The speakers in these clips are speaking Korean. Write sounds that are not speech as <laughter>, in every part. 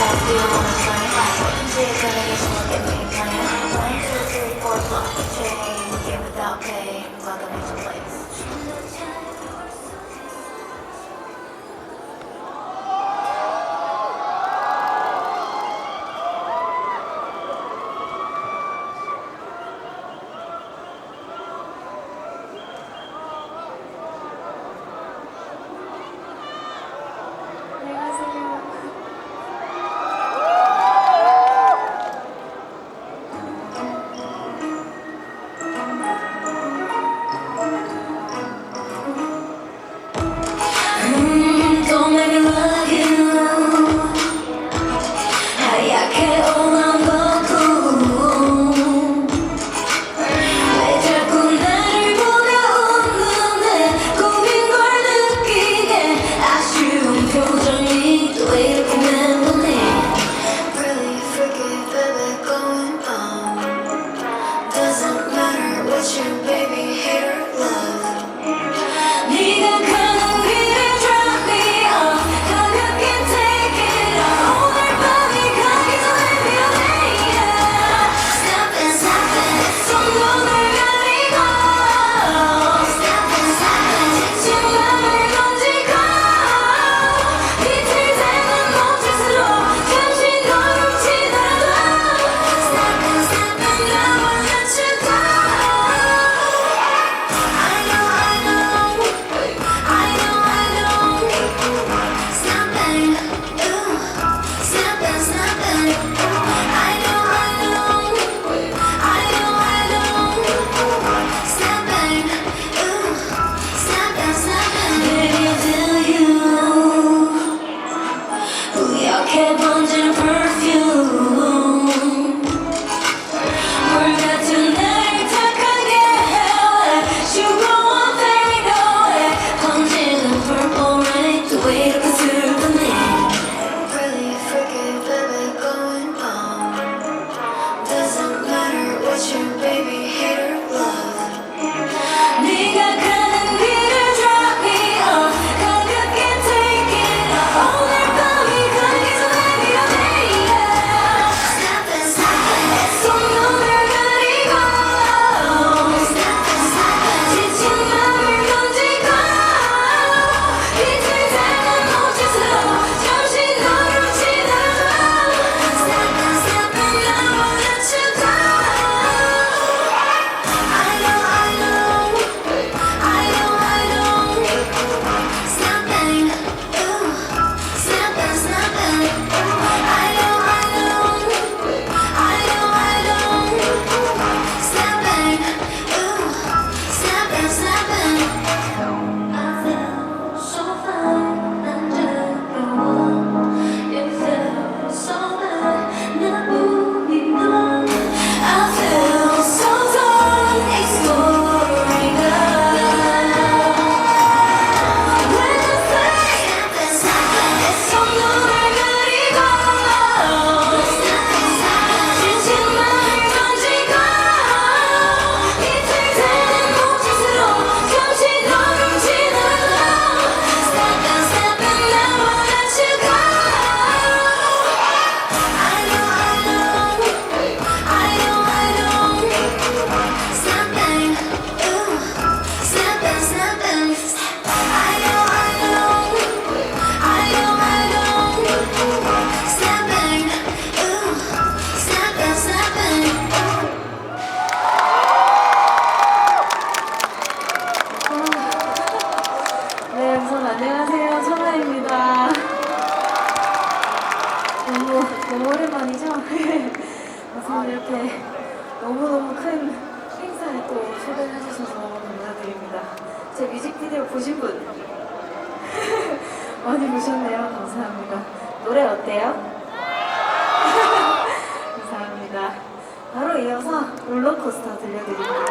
Thank you. 보신 분 <laughs> 많이 보셨네요. 감사합니다. 노래 어때요? <laughs> 감사합니다. 바로 이어서 롤러코스터 들려드립니다.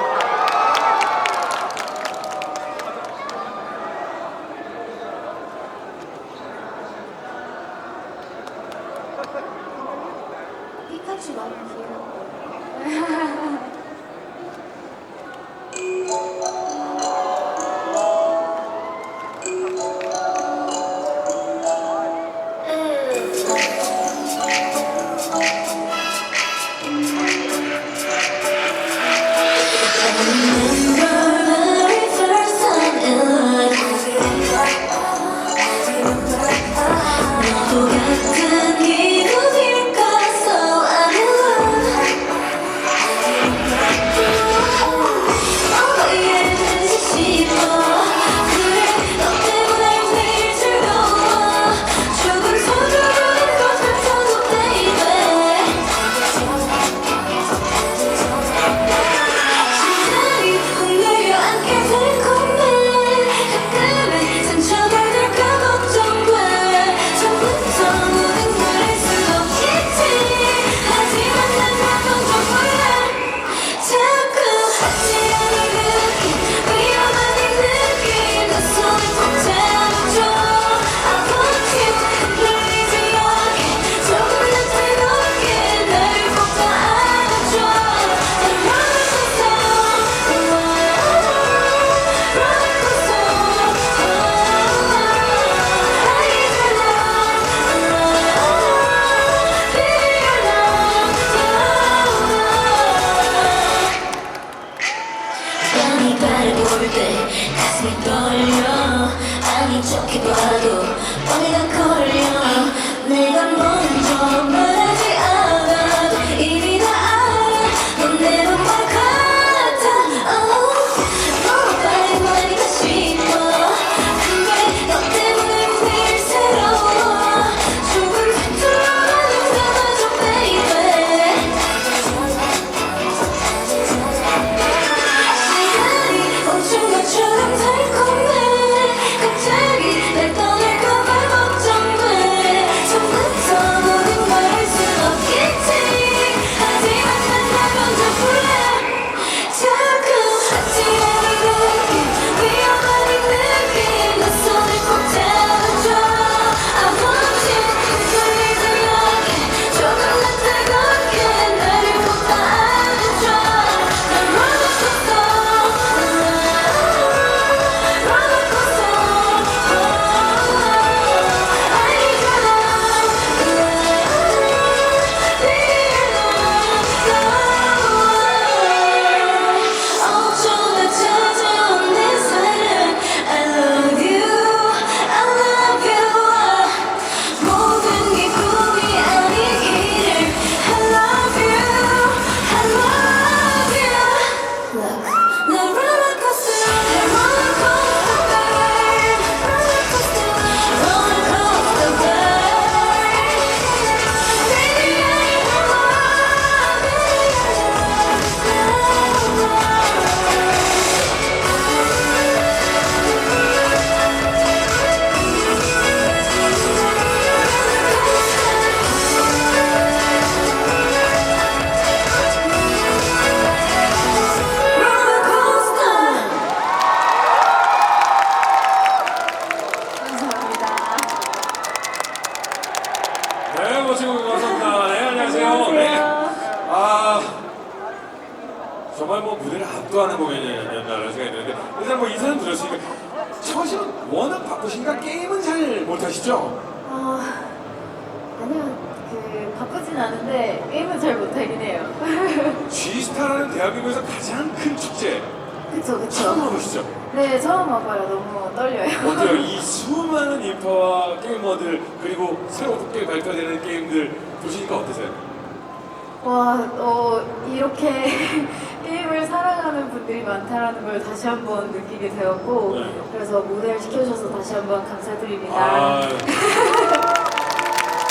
이렇게 <laughs> 게임을 사랑하는 분들이 많다라는 걸 다시 한번 느끼게 되었고, 네. 그래서 모델 시켜주셔서 다시 한번 감사드립니다. 아,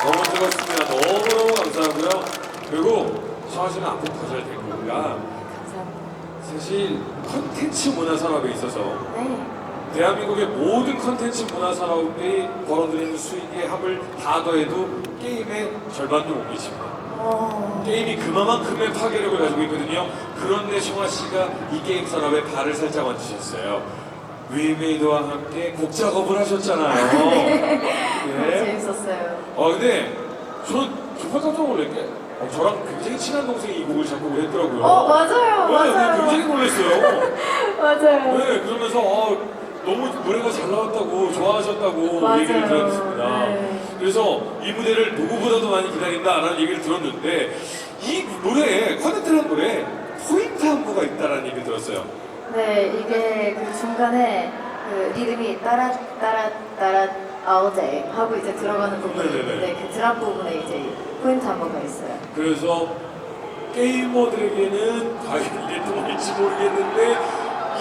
너무 즐겁습니다. 너무너무 감사하고요. 그리고 씨는 앞으로 더잘 될 거고요. 감사합니다. 사실 컨텐츠 문화 산업에 있어서 네. 대한민국의 모든 컨텐츠 문화 산업이 벌어들이는 수익의 합을 다 더해도 게임의 절반도 못 미칩니다. 어, 게임이 그만큼의 파괴력을 가지고 있거든요. 그런데 청아 씨가 이 게임 산업에 발을 살짝 얹으셨어요. 위메이드와 함께 곡 작업을 하셨잖아요. <laughs> 너무 네. 재밌었어요. 아 근데 전 정말 깜짝 놀란 게 어, 저랑 굉장히 친한 동생이 이 곡을 작곡을 했더라고요. 어, 맞아요, 네, 맞아요. 굉장히 놀랐어요. <laughs> 맞아요. 네, 그러면서 어, 너무 노래가 잘 나왔다고 좋아하셨다고 맞아요. 얘기를 들었습니다. 네. 그래서 이 무대를 누구보다도 많이 기다린다라는 얘기를 들었는데 이 노래에 커넥트라는 노래에 포인트 안무가 있다라는 얘기를 들었어요. 네, 이게 그 중간에 그 리듬이 따라 따라 따라 day 하고 이제 들어가는 부분이 네네네. 있는데 그 드랍 부분에 이제 포인트 한번가 있어요. 그래서 게이머들에게는 과연 이게 통할지 모르겠는데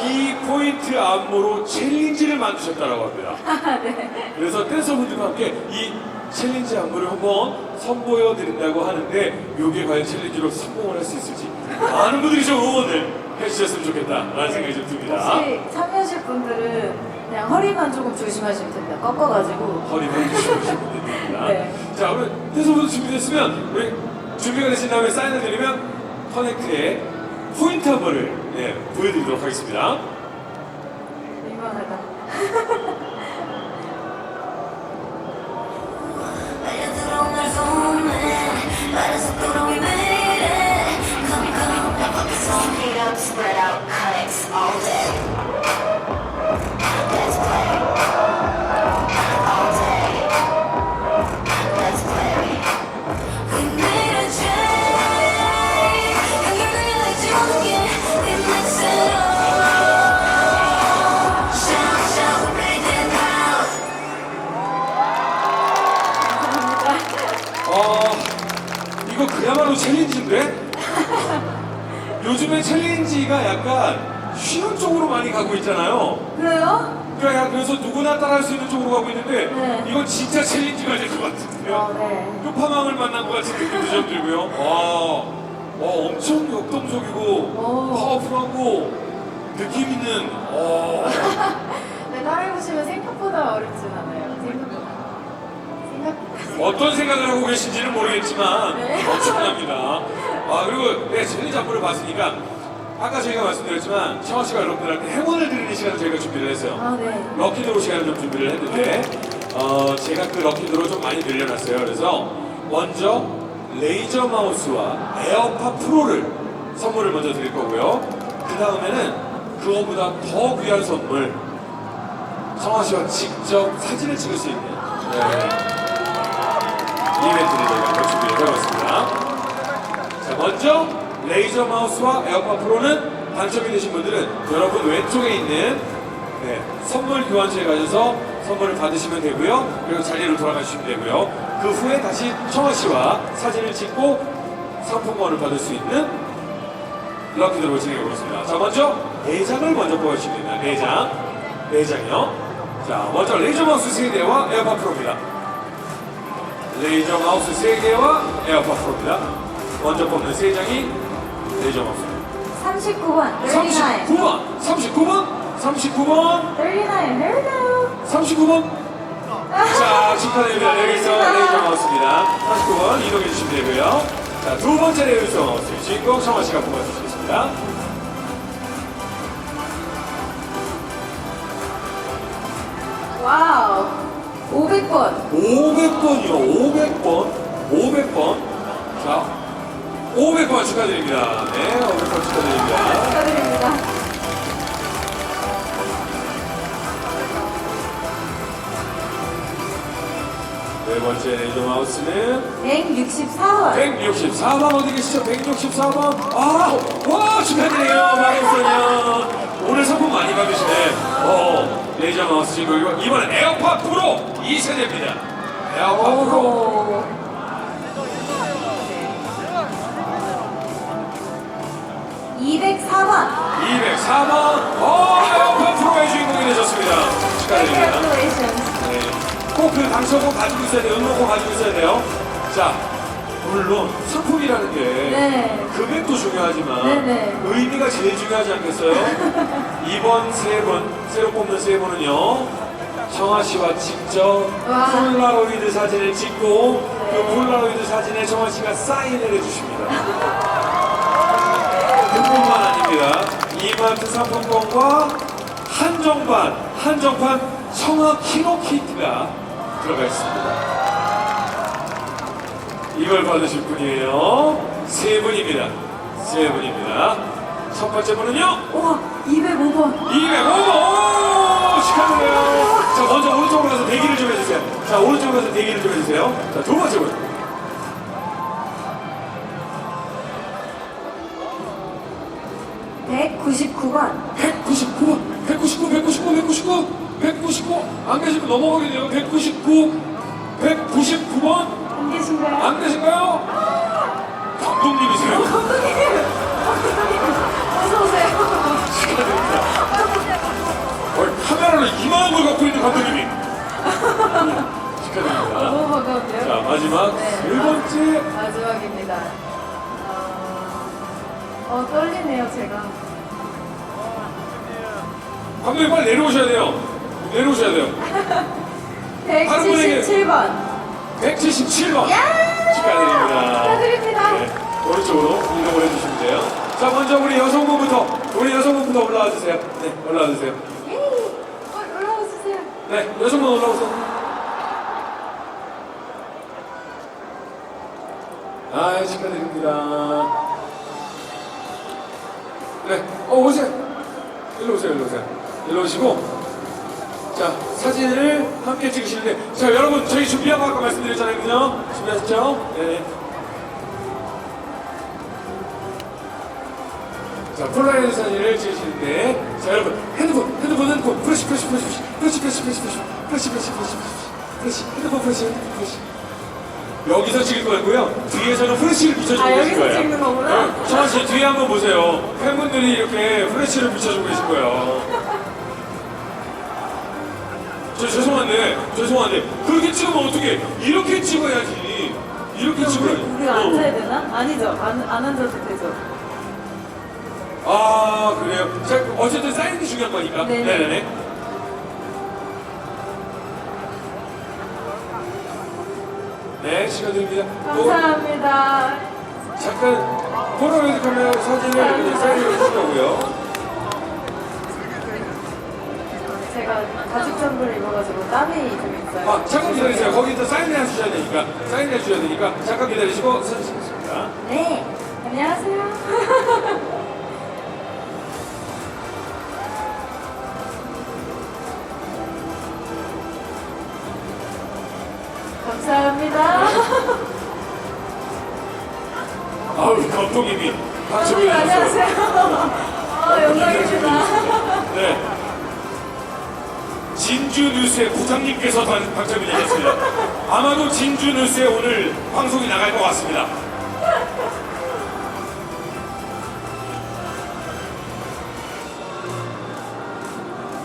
이 포인트 안무로 챌린지를 만드셨다고 합니다. <laughs> 그래서 댄서분들과 함께 이 챌린지 안무를 한번 선보여 드린다고 하는데 이게 과연 챌린지로 성공을 할 수 있을지 많은 분들이 좀 응원을 해주셨으면 좋겠다라는 생각이 좀 듭니다. 혹시 참여하실 분들은 그냥 허리만 조금 조심하시면 됩니다. 꺾어가지고. 허리만 조심하시면 됩니다. <laughs> 네. 자, 그러면 댄서분들 준비됐으면 우리 준비가 되신 다음에 사인을 드리면 커넥트의 포인트 안무를 네, 보여드리도록 하겠습니다. 민망하다. <laughs> 요즘에 챌린지가 약간 쉬운 쪽으로 많이 가고 있잖아요. 그래요? 그러니까 그래서 누구나 따라할 수 있는 쪽으로 가고 있는데 네. 이건 진짜 챌린지가 될것 아, 같은데요. 네. 끝판왕을 만난 것 같은 느낌도 좀 들고요. 와, 와 엄청 역동적이고 오. 파워풀하고 느낌 있는. 와. <laughs> 네, 따라해보시면 생각보다 어렵진 않아요. 생각보다. 생각보다. 어떤 생각을 하고 계신지는 모르겠지만 네. 엄청납니다. 아 그리고 네 챌린지 안무를 봤으니까 아까 저희가 말씀드렸지만 청아 씨가 여러분들한테 행운을 드리는 시간을 저희가 준비를 했어요. 아, 네. 럭키드로 시간을 좀 준비를 했는데 어, 제가 그 럭키드로 좀 많이 늘려놨어요. 그래서 먼저 레이저 마우스와 에어팟 프로를 선물을 먼저 드릴 거고요. 그 다음에는 그거보다 더 귀한 선물 성화 씨와 직접 사진을 찍을 수 있는 네. 이벤트를 저희가 준비를 해봤습니다. 자, 먼저 레이저 마우스와 에어팟 프로는 당첨이 되신 분들은 여러분 왼쪽에 있는 네, 선물 교환소에 가셔서 선물을 받으시면 되고요. 그리고 자리로 돌아가시면 되고요. 그 후에 다시 청아 씨와 사진을 찍고 상품권을 받을 수 있는 럭키드로 진행해 보겠습니다. 자, 먼저 내장을 먼저 보여주시면 됩니다. 내장. 내장이요. 자, 먼저 레이저 마우스 3대와 에어팟 프로입니다. 레이저 마우스 3개와 에어팟 프로입니다. 먼저 뽑는 3장이 레이저 마우스. 39번. 39. 39번! 39번! 39번! 39. Here we go. 39번! 자, 축하드립니다. 여기서 레이저 마우스입니다. 39번 이동해 주시면 되고요. 자, 두 번째 레이저 마우스. 주인공 성화 씨가 뽑아주시겠습니다. 와우. 500번. 500번이요, 500번. 500번. 자, 500번 축하드립니다. 네, 500번 축하드립니다. 축하드립니다. 네 번째 레이저 마우스는 164번. 164번 어디 계시죠? 164번. 아, 와 축하드려요, 마우스요. 오늘 상품 많이 받으시네. 어, 레이저 마우스 친구 이번엔 에어팟 프로 2세대입니다. 에어팟 프로. 오. 204번. 204번. 어, 에어팟 프로의 주인공이 되셨습니다. 축하드립니다. Congratulations. 네. 꼭 그 당첨권 가지고 있어야 돼요. 응모권 가지고 있어야 돼요. 자, 물론 상품이라는 게 네. 금액도 중요하지만 네네. 의미가 제일 중요하지 않겠어요? <laughs> 이번 세 분, 새로 뽑는 세 분은요. 청아 씨와 직접 와. 폴라로이드 사진을 찍고 네. 그 폴라로이드 사진에 청아 씨가 사인을 해주십니다. <laughs> 그뿐만 아닙니다. 이마트 상품권과 한정판, 한정판 청아 키노 키트가 들어가 있습니다. 이걸 받으실 분이에요. 세 분입니다. 세 분입니다. 첫 번째 분은요. 우와, 205번. 205번! 축하드려요. 자, 먼저 오른쪽으로 가서 대기를 좀 해주세요. 자, 오른쪽으로 가서 대기를 좀 해주세요. 자, 두 번째 분. 199번. 199번, 199, 199, 199, 199. 안 계시면 넘어가게 돼요. 199, 199번. 안 계신가요? 안 계신가요? 감독님이세요. 감독님! 감독님! 어서오세요. 축하드립니다. 어, 카메라를 이만한 걸 갖고 있는 감독님이. <laughs> 축하드립니다. 너무 반가운데요? 자, 마지막 네. 세 번째. 마지막입니다. 어, 어, 떨리네요, 제가. 감독님 빨리 내려오셔야 돼요. 내려오셔야 돼요. 다른 분에게. 177번. 177번. 야! 축하드립니다. 축하드립니다. 네, 오른쪽으로 이동을 해주시면 돼요. 자, 먼저 우리 여성분부터, 우리 여성분부터 올라와 주세요. 네, 올라와 주세요. 어, 올라와 주세요. 네, 여성분 올라오세요. 아, 축하드립니다. 네, 어, 오세요. 일로 오세요, 일로 오세요. 일로 오시고. 자, 사진을 함께 찍으시는데. 자, 여러분, 저희 준비한 거 아까 말씀드렸잖아요. 그죠? 준비하셨죠? 네. 자, 폴라로이드 사진을 찍으시는데, 자, 여러분, 핸드폰, 핸드폰, 핸드폰, 프레시, 프레시, 프레시, 프레시, 프레시, 프레시, 프레시, 프레시, 프레시, 프레시, 프레시, 프레시, 핸드폰 프레시, 프레시. 여기서 찍을 거고요. 뒤에서는 프레쉬 를 비춰주고 아, 계신 여기서 거예요. 찍는 거구나. 씨 뒤에 한번 보세요. 팬분들이 이렇게 프레쉬를 비춰주고 계신 거예요. 저 죄송한데, 죄송한데 그렇게 찍으면 어떻게? 이렇게 찍어야지. 이렇게 우리, 찍어야지. 우리가 어. 앉아야 되나? 아니죠. 안, 안 앉아도 되죠. 아 그래요. 자 어쨌든 사인이 중요한 거니까. 네네. 네네네. 네 시간 드립니다. 또 감사합니다. 잠깐 폴라로이드 카메라 사진을 이제 사인을 해주시려고요. 제가 가죽 점퍼를 입어가지고 땀이 좀 있어요. 아 잠깐 기다리세요. 거기서 사인을 해주셔야 되니까 사인을 해주셔야 되니까 잠깐 기다리시고 사진 찍겠습니다. 네. 안녕하세요. <laughs> 감독님이 안녕하세요. 아, 영광입니다. 네. 진주 뉴스의 부장님께서 당- 당첨이 되셨습니다. 아마도 진주 뉴스에 오늘 방송이 나갈 것 같습니다.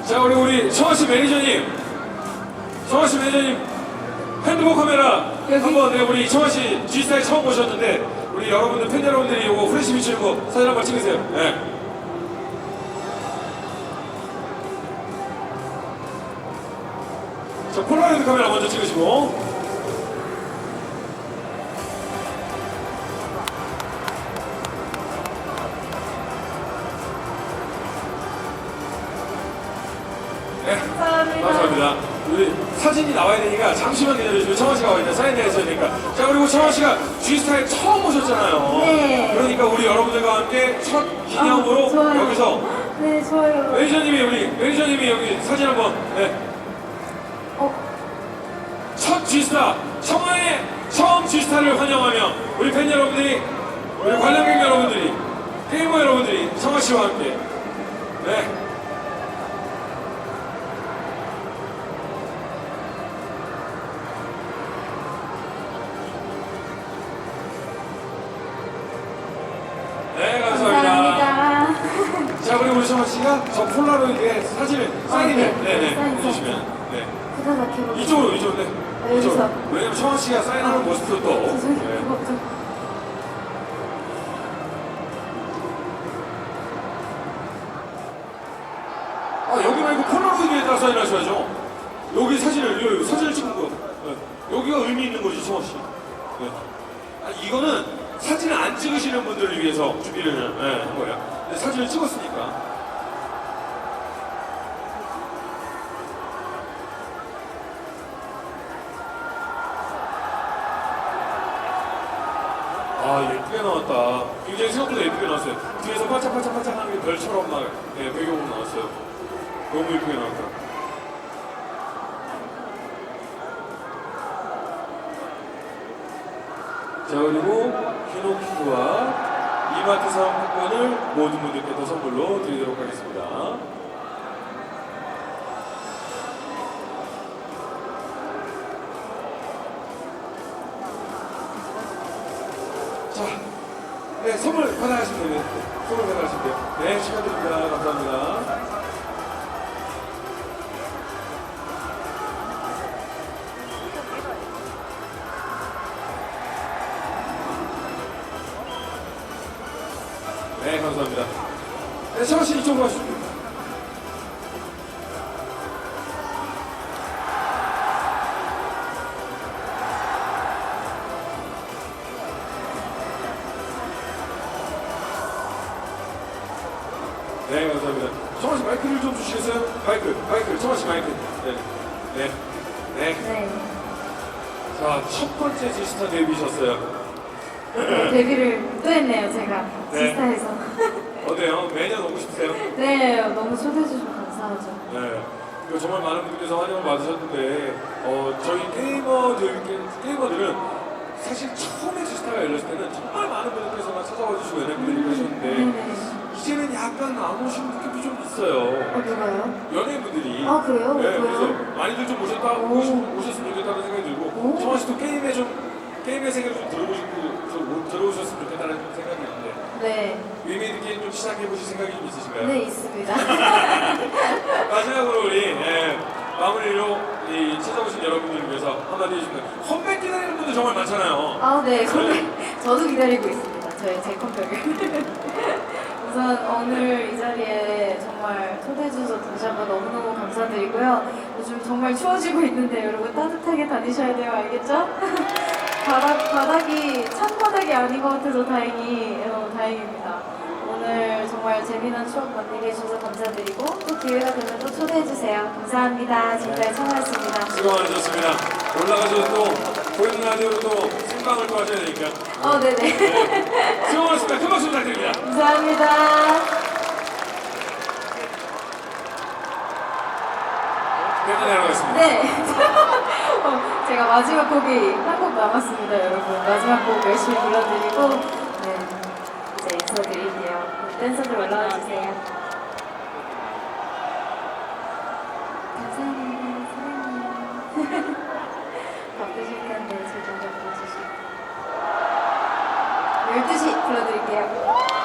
자, 우리 우리 청아 씨 매니저님, 청아 씨 매니저님 핸드폰 카메라? 한번 네, 우리 청아 씨 G스타에 처음 오셨는데 우리 여러분들 팬 여러분들이 이거 비치는 거 사진 한 번 찍으세요. 네. 자, 폴라로이드 카메라 먼저 찍으시고. 사진이 나와야 되니까 잠시만 기다려주시면 청아 씨가 와있는 사인을 해야 되니까. 자, 그리고 청아 씨가 G스타에 처음 오셨잖아요. 네. 그러니까 우리 여러분들과 함께 첫 기념으로 아, 좋아요. 여기서 네, 좋아요. 매니저님이 우리 매니저님이 여기 사진 한번 네. 어, 첫 G스타 청하의 처음 G스타를 환영하며 우리 팬 여러분들이 우리 관람객 여러분들이 게이머 여러분들이 청하 씨와 함께 네. 네 씨가 저 폴라로이드에 사진을 사인을 네. 네네 사인, 해주시면 네. 부탁할게요. 이쪽으로 이쪽으로 네. 아, 여기서. 이쪽으로. 왜냐면 청하 씨가 사인하는 모습도 또 죄송해요. 네. 아 여기 말고 폴라로이드에다 사인하셔야죠. 여기 사진을 여기 사진을 찍은 거. 네. 여기가 의미 있는 거지 성호 씨. 네. 아, 이거는 사진을 안 찍으시는 분들을 위해서 준비를 네, 한 거예요. 근데 사진을 찍었으니까. 이마트 상품권을 모든 분들께 더 선물로 드리도록 하겠습니다. 자, 네 선물 받아가시면 돼요. 선물 받아가시면 돼요. 네 축하드립니다. 감사합니다. 네, 가시죠. 네, 감사합니다. 청아 씨 마이크를 좀 주시겠어요? 마이크, 마이크, 청아 씨 마이크. 네, 네, 네. 네. 자, 첫 번째 지스타 데뷔셨어요. 데뷔를 또 했네요, 제가. 네. 지스타에서. 어때요? 매년 오고 싶으세요? 네, 너무 초대해 주셔서 감사하죠. 네. 이거 정말 많은 분들께서 환영을 받으셨는데, 어, 저희 게이머들, 게이머들은 사실 처음에 지스타가 열렸을 때는 정말 많은 분들께서 막 찾아와 주시고 연예인분들이 계셨는데, 네네. 이제는 약간 안 오시는 느낌이 좀 있어요. 어, 누가요? 연예인분들이. 아, 그래요? 네, 왜요? 그래서 많이들 좀 오셨다, 오. 오셨, 오셨으면 좋겠다는 생각이 들고, 오. 정아 씨도 게임에 좀, 게임의 세계를 좀 들어오시고 좀 들어오셨으면 좋겠다는 생각이 있는데 네, 의미 있게 좀 시작해 보실 생각이 좀 있으신가요? 네 있습니다. <laughs> 마지막으로 우리 예, 마무리로 이 찾아오신 여러분들을 위해서 한마디 해주시면 컴백 기다리는 분들 정말 많잖아요. 아, 네, 컴백. 저도 기다리고 있습니다. 저의 제 컴백을. <laughs> 우선 오늘 이 자리에 정말 초대해 주셔서 다시 한번 너무너무 감사드리고요. 요즘 정말 추워지고 있는데 여러분 따뜻하게 다니셔야 돼요. 알겠죠? 바닥, 바닥이 찬 바닥이 아닌 것 같아서 다행히, 어, 다행입니다. 오늘 정말 재미난 추억 만들게 해주셔서 감사드리고 또 기회가 되면 또 초대해주세요. 감사합니다. 지금까지 청하였습니다. 수고 많으셨습니다. 올라가셔서 또 보이는 라디오로 또 생방을 또 하셔야 되니까. 어, 네네. 네. 수고 많으셨습니다. 큰 박수 부탁드립니다. 감사합니다. 계단 내려가겠습니다. 네. <laughs> 어, <laughs> 제가 마지막 곡이 한 곡 남았습니다, 여러분. 마지막 곡 열심히 불러드리고, 네. 이제 인사드릴게요. 댄서들 올라와 주세요. 감사합니다, 사랑해요. 바쁘실 텐데 제좀 봐주시고. 12시 불러드릴게요.